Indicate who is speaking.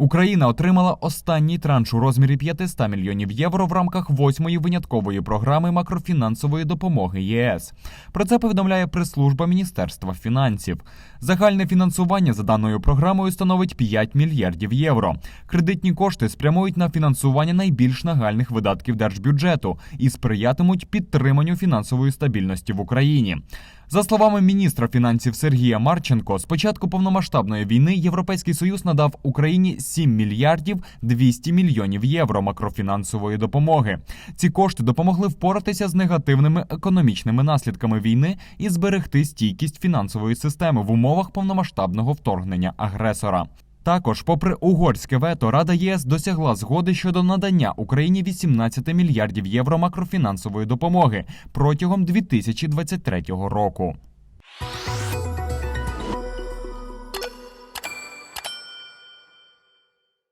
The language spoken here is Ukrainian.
Speaker 1: Україна отримала останній транш у розмірі 500 мільйонів євро в рамках восьмої виняткової програми макрофінансової допомоги ЄС. Про це повідомляє прес-служба Міністерства фінансів. Загальне фінансування за даною програмою становить 5 мільярдів євро. Кредитні кошти спрямують на фінансування найбільш нагальних видатків держбюджету і сприятимуть підтриманню фінансової стабільності в Україні. За словами міністра фінансів Сергія Марченко, з початку повномасштабної війни Європейський Союз надав Україні 7 мільярдів 200 мільйонів євро макрофінансової допомоги. Ці кошти допомогли впоратися з негативними економічними наслідками війни і зберегти стійкість фінансової системи в умовах повномасштабного вторгнення агресора. Також, попри угорське вето, Рада ЄС досягла згоди щодо надання Україні 18 мільярдів євро макрофінансової допомоги протягом 2023 року.